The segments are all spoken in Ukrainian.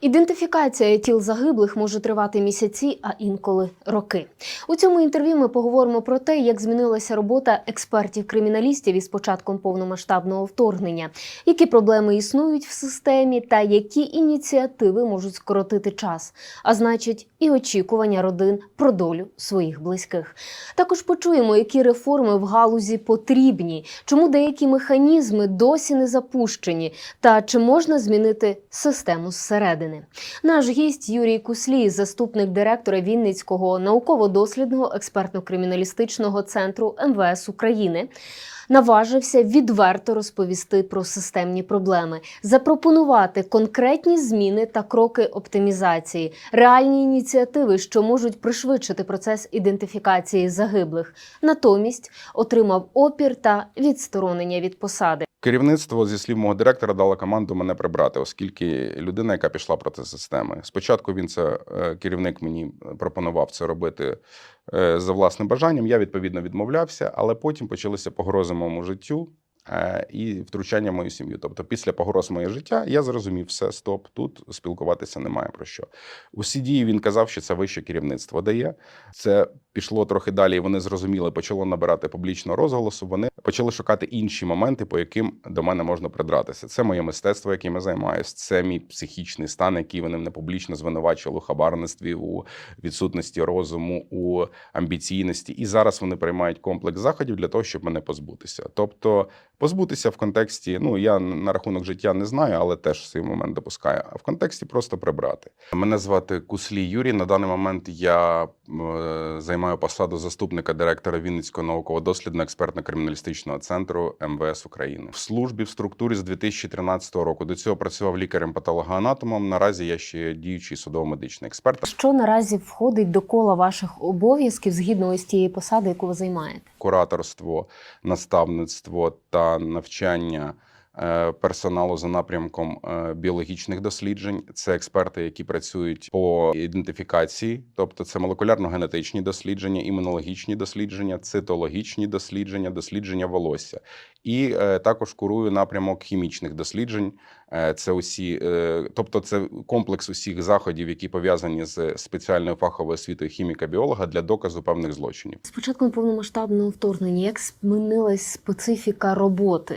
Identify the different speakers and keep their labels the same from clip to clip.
Speaker 1: Ідентифікація тіл загиблих може тривати місяці, а інколи роки. У цьому інтерв'ю ми поговоримо про те, як змінилася робота експертів-криміналістів із початком повномасштабного вторгнення, які проблеми існують в системі, та які ініціативи можуть скоротити час, а значить, і очікування родин про долю своїх близьких. Також почуємо, які реформи в галузі потрібні, чому деякі механізми досі не запущені, та чи можна змінити систему зсередини. Наш гість Юрій Куслій, заступник директора Вінницького науково-дослідного експертно-криміналістичного центру МВС України. Наважився відверто розповісти про системні проблеми, запропонувати конкретні зміни та кроки оптимізації, реальні ініціативи, що можуть пришвидшити процес ідентифікації загиблих. Натомість отримав опір та відсторонення від посади.
Speaker 2: Керівництво, зі слів мого директора, дало команду мене прибрати, оскільки людина, яка пішла проти системи. Спочатку він це е, керівник мені пропонував це робити е, за власним бажанням. Я відповідно відмовлявся, але потім почалися погрози моєму життю е, і втручання в мою сім'ю. Тобто, після погроз моє життя я зрозумів, все, стоп, тут спілкуватися немає про що. Усі дії він казав, що це вище керівництво дає. Це пішло трохи далі. і Вони зрозуміли, почало набирати публічного розголосу. Вони почали шукати інші моменти, по яким до мене можна придратися. Це моє мистецтво, яким я займаюся. Це мій психічний стан, який вони мене публічно звинувачували у хабарництві, у відсутності розуму, у амбіційності. І зараз вони приймають комплекс заходів для того, щоб мене позбутися. Тобто, позбутися в контексті, ну я на рахунок життя не знаю, але теж цей момент допускаю. А в контексті просто прибрати. Мене звати Куслій Юрій. На даний момент я е, займаю посаду заступника директора Вінницького науково-дослідно експертно-криміналістичного центру МВС України в службі в структурі з 2013 року. До цього працював лікарем-патологоанатомом. Наразі я ще діючий судово-медичний експерт.
Speaker 1: Що наразі входить до кола ваших обов'язків згідно із тієї посади, яку ви займаєте?
Speaker 2: кураторство, наставництво та навчання персоналу за напрямком е, біологічних досліджень. Це експерти, які працюють по ідентифікації, тобто це молекулярно-генетичні дослідження, імунологічні дослідження, цитологічні дослідження, дослідження волосся. І е, також курую напрямок хімічних досліджень. Е, Це усі, е, тобто, це комплекс усіх заходів, які пов'язані з спеціальною фаховою освітою хіміка-біолога для доказу певних злочинів.
Speaker 1: З початком повномасштабного вторгнення, як змінилась специфіка роботи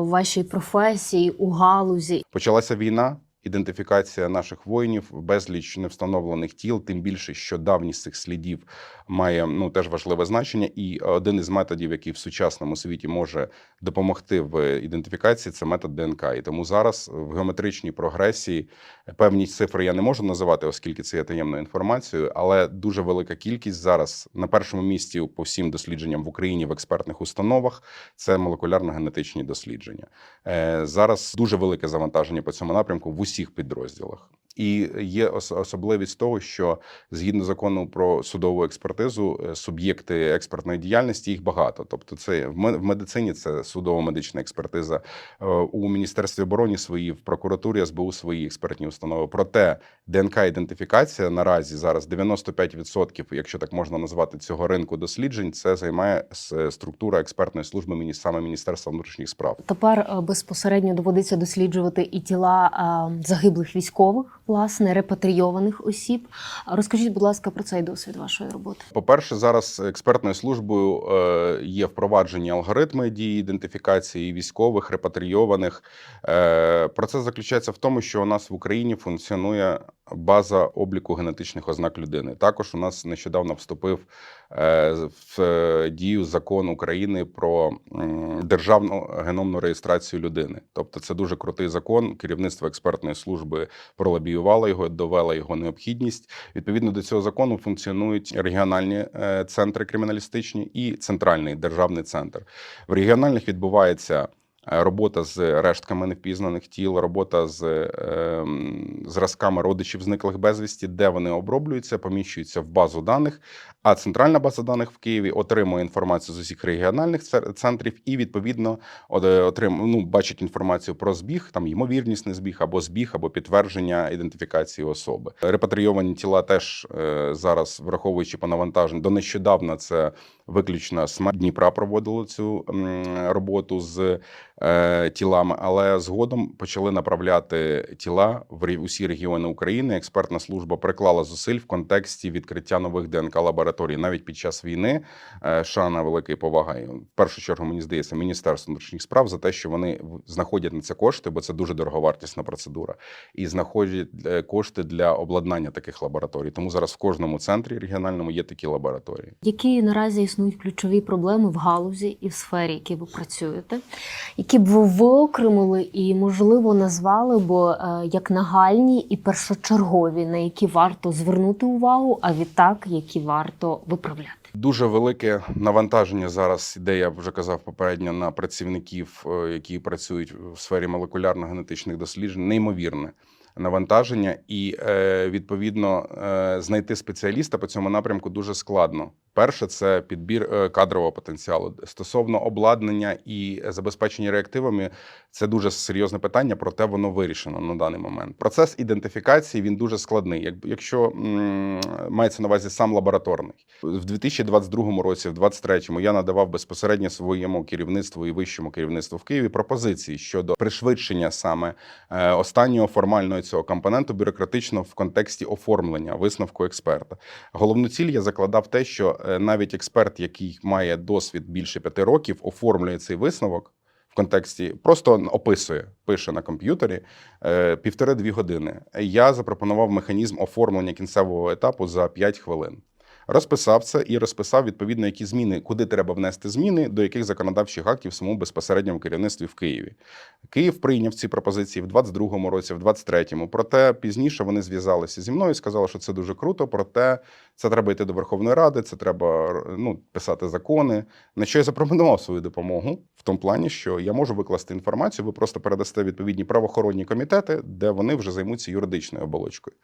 Speaker 1: у вашій професії, у галузі?
Speaker 2: Почалася війна. Ідентифікація наших воїнів, безліч невстановлених тіл, тим більше, що давність цих слідів має ну теж важливе значення. І один із методів, який в сучасному світі може допомогти в ідентифікації, це метод ДНК. І тому зараз в геометричній прогресії певні цифри я не можу називати, оскільки це є таємною інформацією, але дуже велика кількість зараз на першому місці по всім дослідженням в Україні в експертних установах це молекулярно-генетичні дослідження. Е, Зараз дуже велике завантаження по цьому напрямку в усіх підрозділах. І є особливість того, що згідно закону про судову експертизу, е, суб'єкти експертної діяльності їх багато. Тобто, це в ме- в медицині це судово-медична експертиза, е, у міністерстві оборони свої, в прокуратурі СБУ свої експертні установи. Проте ДНК ідентифікація наразі зараз 95%, якщо так можна назвати цього ринку досліджень, це займає структура експертної служби саме Міністерства внутрішніх справ.
Speaker 1: Тепер е, безпосередньо доводиться досліджувати і тіла загиблих військових, власне, репатрійованих осіб. Розкажіть, будь ласка, про цей досвід вашої роботи.
Speaker 2: По-перше, зараз експертною службою е, є впроваджені алгоритми дії ідентифікації військових, репатрійованих. Е, Процес заключається в тому, що у нас в Україні функціонує база обліку генетичних ознак людини. Також у нас нещодавно вступив е, в дію закон України про державну геномну реєстрацію людини. Тобто, це дуже крутий закон. Керівництво експертної служби пролобіювало його, довело його необхідність. Відповідно до цього закону функціонують регіональні е, центри криміналістичні і центральний державний центр. В регіональних відбувається робота з рештками невпізнаних тіл, робота з е, зразками родичів зниклих безвісті, де вони оброблюються, поміщуються в базу даних. А центральна база даних в Києві отримує інформацію з усіх регіональних центрів і відповідно отрим, ну, бачить інформацію про збіг, там ймовірність не збіг, або збіг, або підтвердження ідентифікації особи. Репатрійовані тіла теж е, зараз, враховуючи по навантаженню, до нещодавна це виключно з Дніпра проводили цю роботу з е, тілами, але згодом почали направляти тіла в усі регіони України. Експертна служба приклала зусиль в контексті відкриття нових ДНК лабораторій. Навіть під час війни е, шана великої поваги. В першу чергу мені здається, міністерство внутрішніх справ за те, що вони знаходять на це кошти, бо це дуже дороговартісна процедура, і знаходять е, кошти для обладнання таких лабораторій. Тому зараз в кожному центрі регіональному є такі лабораторії.
Speaker 1: Які наразі існують ключові проблеми в галузі і в сфері, які ви працюєте, які б ви виокремили і, можливо, назвали б е, як нагальні і першочергові, на які варто звернути увагу, а відтак, які варто виправляти?
Speaker 2: Дуже велике навантаження зараз іде, я вже казав попередньо, на працівників, е, які працюють в сфері молекулярно-генетичних досліджень, неймовірне навантаження, і е, відповідно знайти спеціаліста по цьому напрямку дуже складно. Перше це підбір е, кадрового потенціалу стосовно обладнання і забезпечення реактивами. Це дуже серйозне питання, проте воно вирішено на даний момент. Процес ідентифікації він дуже складний. Як- Якщо мається на увазі сам лабораторний в 2022 році, в 2023 я надавав безпосередньо своєму керівництву і вищому керівництву в Києві пропозиції щодо пришвидшення саме е, останнього формального цього компоненту бюрократично в контексті оформлення висновку експерта. Головну ціль я закладав те, що навіть експерт, який має досвід більше п'яти років, оформлює цей висновок. В контексті просто описує, пише на комп'ютері е, півтори-дві години. Я запропонував механізм оформлення кінцевого етапу за 5 хвилин. Розписав це і розписав відповідно, які зміни, куди треба внести зміни, до яких законодавчих актів самому безпосередньому керівництві в Києві. Київ прийняв ці пропозиції в 22-му році, в 23-му. Проте пізніше вони зв'язалися зі мною, сказали, що це дуже круто. Проте це треба йти до Верховної Ради, це треба ну, писати закони. На що я запропонував свою допомогу в тому плані, що я можу викласти інформацію, ви просто передасте відповідні правоохоронні комітети, де вони вже займуться юридичною оболочкою.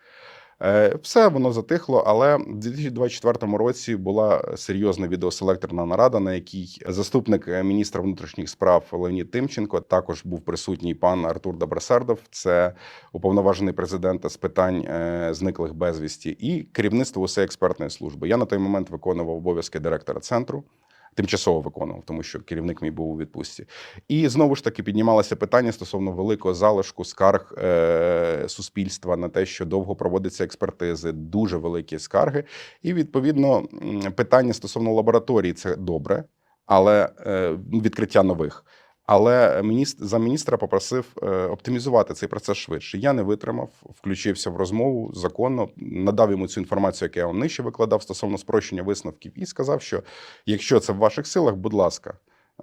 Speaker 2: Е, Все воно затихло, але в 2024 році була серйозна відеоселекторна нарада, на якій заступник е, міністра внутрішніх справ Леонід Тимченко також був присутній пан Артур Добросердов, це уповноважений президента з питань е, зниклих безвісті, і керівництво усієї експертної служби. Я на той момент виконував обов'язки директора центру. Тимчасово виконував, тому що керівник мій був у відпустці. І знову ж таки піднімалося питання стосовно великого залишку скарг е, суспільства на те, що довго проводяться експертизи, дуже великі скарги. І відповідно питання стосовно лабораторії це добре, але е, відкриття нових. Але міністр за міністра попросив е, оптимізувати цей процес швидше. Я не витримав, включився в розмову законно, надав йому цю інформацію, яку я вам нижче викладав стосовно спрощення висновків, і сказав, що якщо це в ваших силах, будь ласка.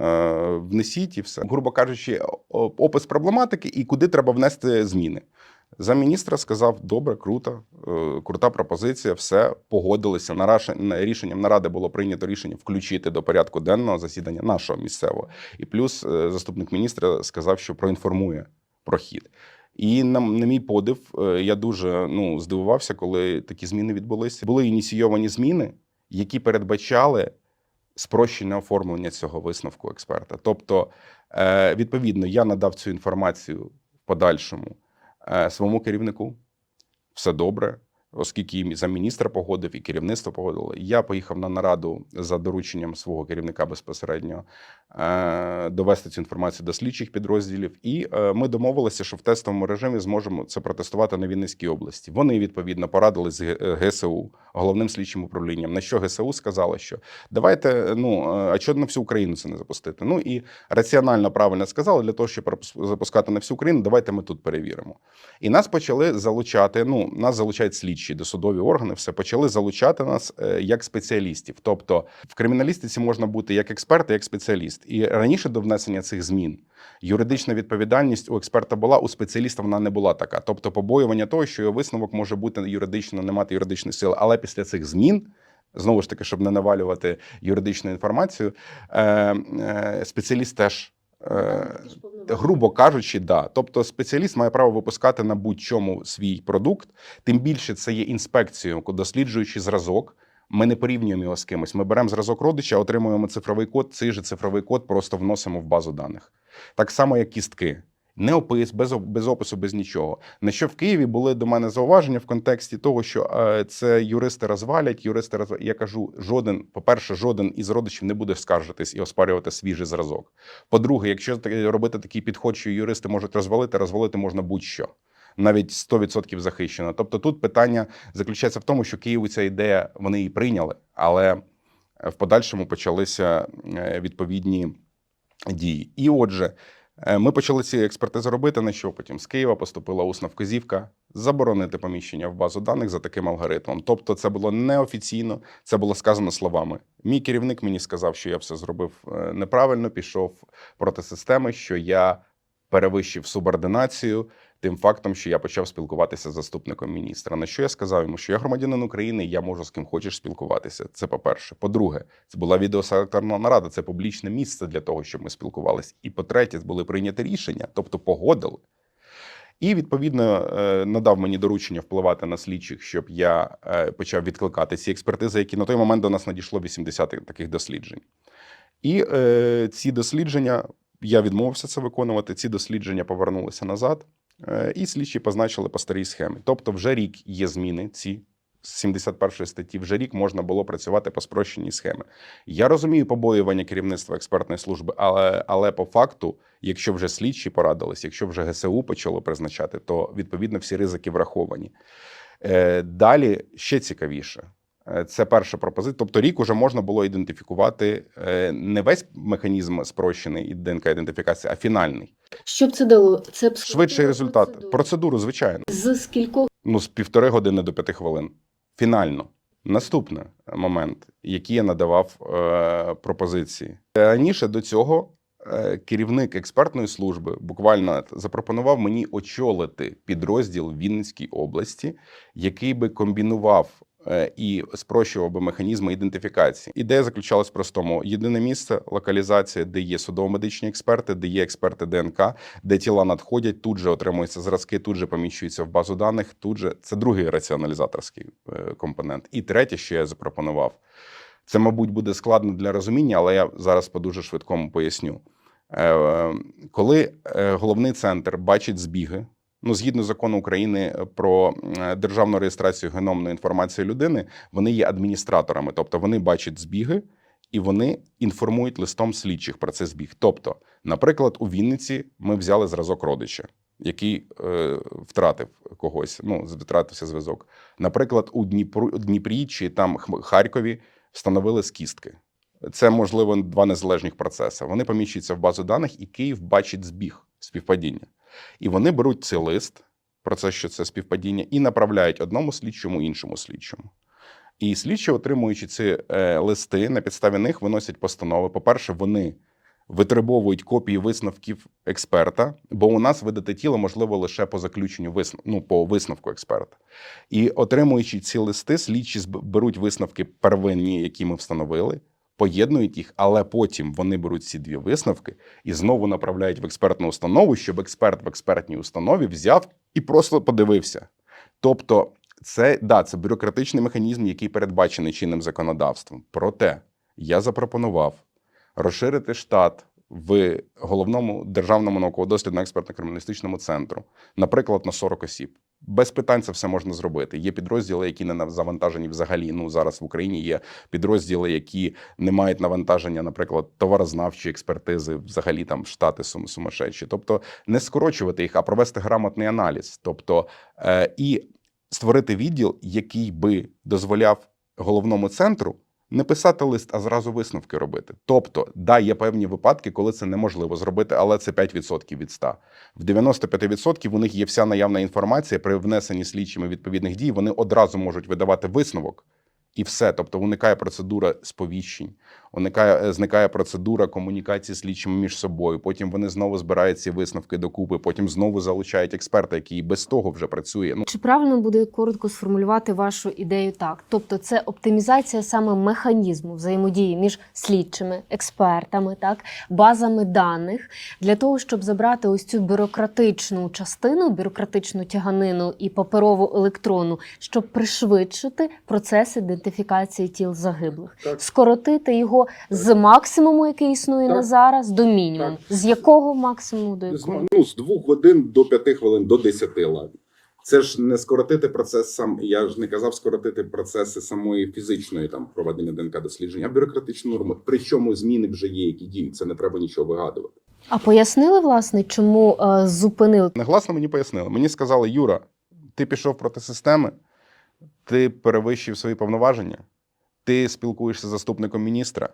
Speaker 2: е, Внесіть і все, грубо кажучи, опис проблематики і куди треба внести зміни. За міністра сказав: добре, круто, е, крута пропозиція, все погодилися. На рішенням наради було прийнято рішення включити до порядку денного засідання нашого місцевого. І плюс е, заступник міністра сказав, що проінформує про хід. І на, на мій подив, е, я дуже ну, здивувався, коли такі зміни відбулися. Були ініційовані зміни, які передбачали спрощене оформлення цього висновку експерта. Тобто, відповідно, я надав цю інформацію в подальшому своєму керівнику. Все добре, оскільки і замміністра погодив, і керівництво погодило. Я поїхав на нараду за дорученням свого керівника безпосередньо е, довести цю інформацію до слідчих підрозділів. І е, ми домовилися, що в тестовому режимі зможемо це протестувати на Вінницькій області. Вони відповідно порадили з е, ГСУ, головним слідчим управлінням. На що ГСУ сказали, що давайте, ну е, а чого на всю Україну це не запустити? Ну і раціонально правильно сказали, для того, щоб запускати на всю Україну, давайте ми тут перевіримо. І нас почали залучати. Ну, нас залучають слідчі, досудові органи, все почали залучати нас е, як спеціалістів. Тобто в криміналістиці можна бути як експерт, як спеціаліст. І раніше до внесення цих змін юридична відповідальність у експерта була, у спеціаліста вона не була така. Тобто, побоювання того, що його висновок може бути юридично, не мати юридичної сили. Але після цих змін. Знову ж таки, щоб не навалювати юридичну інформацію, е, е, спеціаліст теж грубо кажучи, да. Тобто спеціаліст має право випускати на будь-чому свій продукт. Тим більше це є інспекцією, досліджуючи зразок. Ми не порівнюємо його з кимось. Ми беремо зразок родича, отримуємо цифровий код. Цей же цифровий код просто вносимо в базу даних. Так само, як кістки. Не опис, без, без опису, без нічого. На що в Києві були до мене зауваження в контексті того, що е, це юристи розвалять, юристи розвалять. Я кажу, жоден, по-перше, жоден із родичів не буде скаржитись і оспарювати свіжий зразок. По-друге, якщо робити такий підход, що юристи можуть розвалити, розвалити можна будь-що. Навіть 100% захищено. Тобто тут питання заключається в тому, що Києву ця ідея вони її прийняли, але в подальшому почалися е, відповідні дії. І отже, е, ми почали ці експертизи робити. На що потім з Києва поступила усна вказівка заборонити поміщення в базу даних за таким алгоритмом. Тобто, це було неофіційно, це було сказано словами. Мій керівник мені сказав, що я все зробив е, неправильно, пішов проти системи, що я перевищив субординацію. Тим фактом, що я почав спілкуватися з заступником міністра. На що я сказав йому, що я громадянин України, я можу з ким хочеш спілкуватися. Це по-перше. По-друге, це була відеоселекторна нарада, це публічне місце для того, щоб ми спілкувалися. І по-третє, були прийняті рішення, тобто погодили. І відповідно е, надав мені доручення впливати на слідчих, щоб я е, почав відкликати ці експертизи, які на той момент до нас надійшло 80 таких досліджень. І е, ці дослідження я відмовився це виконувати. Ці дослідження повернулися назад, е, і слідчі позначили по старій схемі. Тобто, вже рік є зміни ці. З 71 статті вже рік можна було працювати по спрощеній схемі. Я розумію побоювання керівництва експертної служби, але, але по факту, якщо вже слідчі порадились, якщо вже ГСУ почало призначати, то відповідно всі ризики враховані. Е, далі ще цікавіше. Е, Це перша пропозиція. Тобто рік уже можна було ідентифікувати е, не весь механізм спрощений і ДНК ідентифікації, а фінальний.
Speaker 1: Що б це дало? Це б
Speaker 2: Швидший результат.
Speaker 1: Процедуру.
Speaker 2: Процедуру, звичайно.
Speaker 1: З скількох
Speaker 2: Ну, з півтори години до п'яти хвилин. Фінально. Наступний момент, який я надавав е, пропозиції. Раніше до цього е, керівник експертної служби буквально запропонував мені очолити підрозділ Вінницькій області, який би комбінував і спрощував би механізми ідентифікації. Ідея заключалась в простому: єдине місце, локалізація, де є судово-медичні експерти, де є експерти ДНК, де тіла надходять, тут же отримуються зразки, тут же поміщуються в базу даних. Тут же це другий раціоналізаторський е, компонент. І третє, що я запропонував, це, мабуть, буде складно для розуміння, але я зараз по дуже швидкому поясню. Е, Коли е, головний центр бачить збіги, ну згідно закону України про е, державну реєстрацію геномної інформації людини, вони є адміністраторами, тобто вони бачать збіги і вони інформують листом слідчих про це збіг. Тобто, наприклад, у Вінниці ми взяли зразок родича, який е, втратив когось, ну втратився зв'язок. Наприклад, у Дніпру, Дніпрі чи там Харкові встановили з кістки. Це можливо два незалежних процеси. Вони поміщуються в базу даних, і Київ бачить збіг співпадіння. І вони беруть цей лист про це, що це співпадіння, і направляють одному слідчому іншому слідчому. І слідчі, отримуючи ці е, листи, на підставі них виносять постанови. По-перше, вони витребовують копії висновків експерта, бо у нас видати тіло можливо лише по заключенню висновку, ну, по висновку експерта. І отримуючи ці листи, слідчі беруть висновки первинні, які ми встановили, поєднують їх, але потім вони беруть ці дві висновки і знову направляють в експертну установу, щоб експерт в експертній установі взяв і просто подивився. Тобто, це да, це бюрократичний механізм, який передбачений чинним законодавством. Проте я запропонував розширити штат в головному державному науково-дослідно експертно криміналістичному центру, наприклад, на 40 осіб. Без питань це все можна зробити. Є підрозділи, які не завантажені взагалі. Ну зараз в Україні є підрозділи, які не мають навантаження, наприклад, товарознавчої експертизи, взагалі там штати сум- сумасшедші. Тобто не скорочувати їх, а провести грамотний аналіз. Тобто е, і створити відділ, який би дозволяв головному центру не писати лист, а зразу висновки робити. Тобто, да, є певні випадки, коли це неможливо зробити, але це 5% від 100. В 95% у них є вся наявна інформація при внесенні слідчими відповідних дій. Вони одразу можуть видавати висновок. І все, тобто уникає процедура сповіщень, уникає, е, зникає процедура комунікації слідчими між собою. Потім вони знову збирають ці висновки докупи, потім знову залучають експерта, який і без того вже працює. Ну
Speaker 1: Чи правильно буде коротко сформулювати вашу ідею так? Тобто, це оптимізація саме механізму взаємодії між слідчими, експертами, так, базами даних для того, щоб забрати ось цю бюрократичну частину, бюрократичну тяганину і паперову електронну, щоб пришвидшити процес ідентифікації тіл загиблих,
Speaker 2: Так.
Speaker 1: скоротити його його з максимуму, який існує
Speaker 3: Так.
Speaker 1: на зараз, до мінімуму.
Speaker 3: Так.
Speaker 1: З якого максимуму до якого?
Speaker 3: ну, з двох годин до п'яти хвилин до десяти ладно. Це ж не скоротити процес сам. Я ж не казав скоротити процеси самої фізичної там проведення ДНК дослідження, а бюрократичну норму. Причому зміни вже є, які діють. Це не треба нічого вигадувати.
Speaker 1: А пояснили, власне, чому е, зупинили?
Speaker 2: Негласно мені пояснили. Мені сказали, Юра, ти пішов проти системи, ти перевищив свої повноваження, ти спілкуєшся з заступником міністра.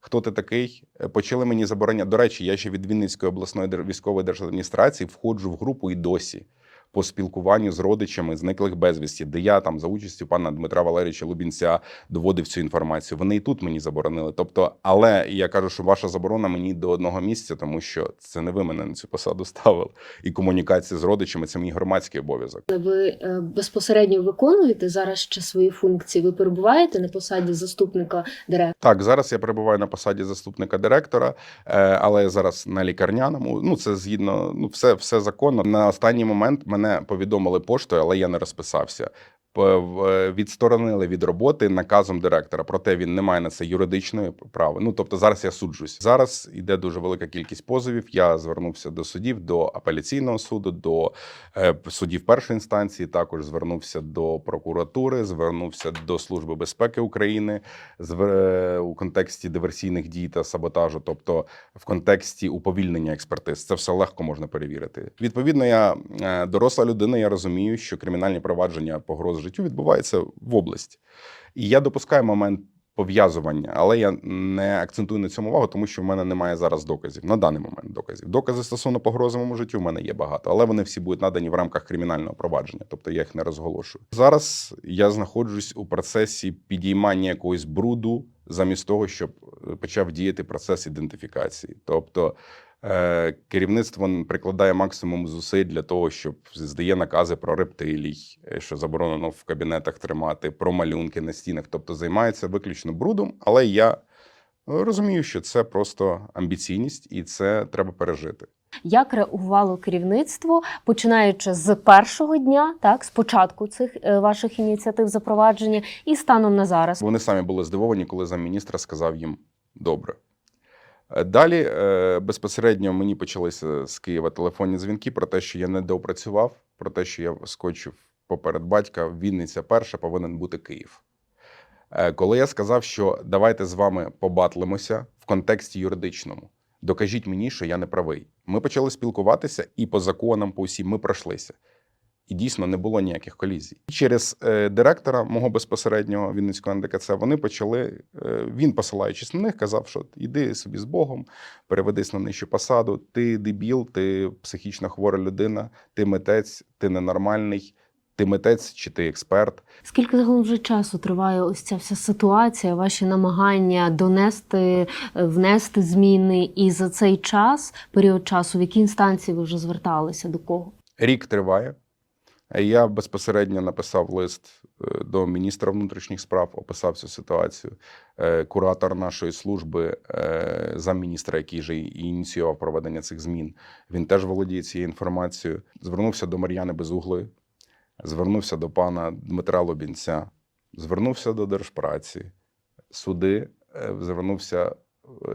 Speaker 2: Хто ти такий? Е, Почали мені забороняти. До речі, я ще від Вінницької обласної військової держадміністрації входжу в групу і досі по спілкуванню з родичами зниклих безвісті, де я там за участю пана Дмитра Валерійовича Лубінця доводив цю інформацію. Вони і тут мені заборонили. Тобто, але я кажу, що ваша заборона мені до одного місця, тому що це не ви мене на цю посаду ставили. І комунікація з родичами це мій громадський обов'язок.
Speaker 1: Ви е, безпосередньо виконуєте зараз ще свої функції? Ви перебуваєте на посаді заступника директора?
Speaker 2: Так, зараз я перебуваю на посаді заступника директора, е, але зараз на лікарняному. Ну це згідно, ну все, все законно. На останній момент мене повідомили поштою, але я не розписався. Е, Відсторонили від роботи наказом директора, проте він не має на це юридичної права. Ну тобто зараз я суджусь. Зараз йде дуже велика кількість позовів. Я звернувся до судів, до апеляційного суду, до е, судів першої інстанції. Також звернувся до прокуратури, звернувся до Служби безпеки України звер- у контексті диверсійних дій та саботажу, тобто в контексті уповільнення експертиз. Це все легко можна перевірити. Відповідно, я е, доросла людина. Я розумію, що кримінальні провадження погроз життю відбуваються в області, і я допускаю момент. Пов'язування, але я не акцентую на цьому увагу, тому що в мене немає зараз доказів на даний момент. Доказів докази стосовно погрози моєму життю в мене є багато, але вони всі будуть надані в рамках кримінального провадження, тобто я їх не розголошую. Зараз я знаходжусь у процесі підіймання якогось бруду, замість того, щоб е, почав діяти процес ідентифікації. Тобто керівництво прикладає максимум зусиль для того, щоб здає накази про рептилій, е, що заборонено в кабінетах тримати, про малюнки на стінах. Тобто займається виключно брудом, але я. е, Розумію, що це просто амбіційність, і це треба пережити.
Speaker 1: Як реагувало керівництво, починаючи з першого дня, так з початку цих е, ваших ініціатив запровадження, і станом на зараз?
Speaker 2: Вони самі були здивовані, коли замміністра сказав їм добре. Далі е, безпосередньо мені почалися з Києва телефонні дзвінки про те, що я не доопрацював, про те, що я скочив поперед батька. Вінниця перша повинен бути Київ. Е, Коли я сказав, що давайте з вами побатлимося в контексті юридичному, докажіть мені, що я не правий. Ми почали спілкуватися, і по законам, по усім ми пройшлися. І дійсно не було ніяких колізій. Через е, директора мого безпосереднього Вінницького НДКЦ вони почали. Е, він, посилаючись на них, казав, що іди собі з Богом, переведись на нижчу посаду. Ти дебіл, ти психічно хвора людина, ти митець, ти ненормальний, ти митець чи ти експерт.
Speaker 1: Скільки загалом вже часу триває ось ця вся ситуація, ваші намагання донести, е, внести зміни? І за цей час, період часу, в які інстанції ви вже зверталися до кого?
Speaker 2: Рік триває. Я безпосередньо написав лист е, до міністра внутрішніх справ, описав цю ситуацію. Е, Куратор нашої служби, е, замміністра, який же ініціював проведення цих змін, він теж володіє цією інформацією. Звернувся до Мар'яни Безуглої, звернувся до пана Дмитра Лобінця, звернувся до Держпраці, суди, звернувся,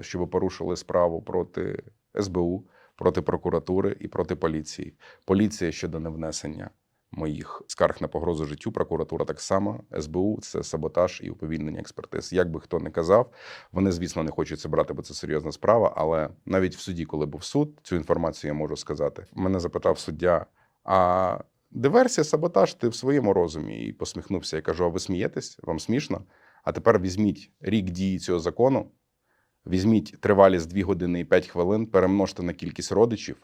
Speaker 2: щоб порушили справу проти СБУ, проти прокуратури і проти поліції. Поліція щодо невнесення моїх скарг на погрозу життю, прокуратура так само, СБУ це саботаж і уповільнення експертиз. Як би хто не казав, вони, звісно, не хочуть це брати, бо це серйозна справа. Але навіть в суді, коли був суд, цю інформацію я можу сказати. Мене запитав суддя: а диверсія, саботаж, ти в своєму розумі? І посміхнувся. Я кажу: а ви смієтесь? Вам смішно? А тепер візьміть рік дії цього закону, візьміть тривалість 2 години і 5 хвилин, перемножте на кількість родичів,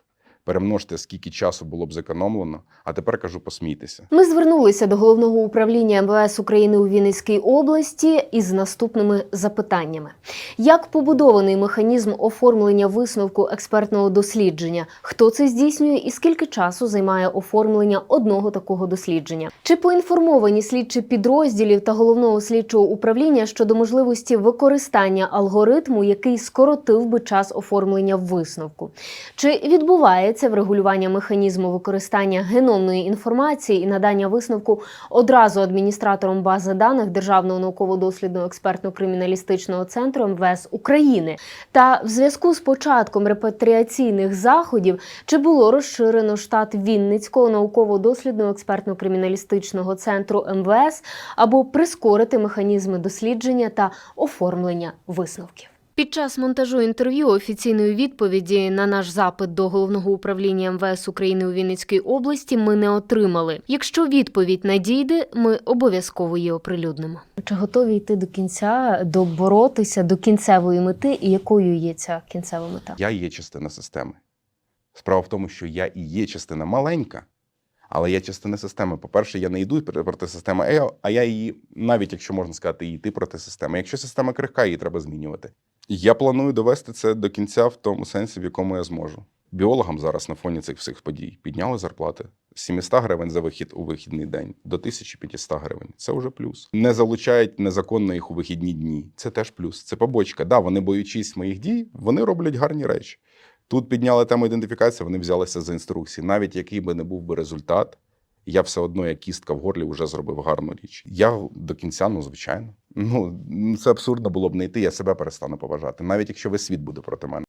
Speaker 2: перемножте, скільки часу було б зекономлено. А тепер кажу, посмійтеся.
Speaker 1: Ми звернулися до головного управління МВС України у Вінницькій області із наступними запитаннями: як побудований механізм оформлення висновку експертного дослідження? Хто це здійснює і скільки часу займає оформлення одного такого дослідження? Чи поінформовані слідчі підрозділів та головного слідчого управління щодо можливості використання алгоритму, який скоротив би час оформлення висновку? Чи відбувається вкладається в регулювання механізму використання геномної інформації і надання висновку одразу адміністратором бази даних Державного науково-дослідного експертно-криміналістичного центру МВС України. Та в зв'язку з початком репатріаційних заходів чи було розширено штат Вінницького науково-дослідного експертно-криміналістичного центру МВС або прискорити механізми дослідження та оформлення висновків. Під час монтажу інтерв'ю офіційної відповіді на наш запит до головного управління МВС України у Вінницькій області ми не отримали. Якщо відповідь надійде, ми обов'язково її оприлюднимо. Чи готові йти до кінця, доборотися до кінцевої мети, і якою є ця кінцева мета?
Speaker 2: Я є частина системи. Справа в тому, що я і є частина маленька, але я частина системи. По-перше, я не йду проти системи, а я- а я її, навіть якщо можна сказати, йти проти системи. Якщо система крихка, її треба змінювати. Я планую довести це до кінця в тому сенсі, в якому я зможу. Біологам зараз на фоні цих всіх подій підняли зарплати з 700 гривень за вихід у вихідний день до 1500 гривень. Це вже плюс. Не залучають незаконно їх у вихідні дні. Це теж плюс. Це побочка. Да, вони боючись моїх дій, вони роблять гарні речі. Тут підняли тему ідентифікації, вони взялися за інструкції. Навіть який би не був би результат, я все одно, як кістка в горлі, вже зробив гарну річ. Я до кінця, ну звичайно. Ну це абсурдно було б не йти. Я себе перестану поважати, навіть якщо весь світ буде проти мене.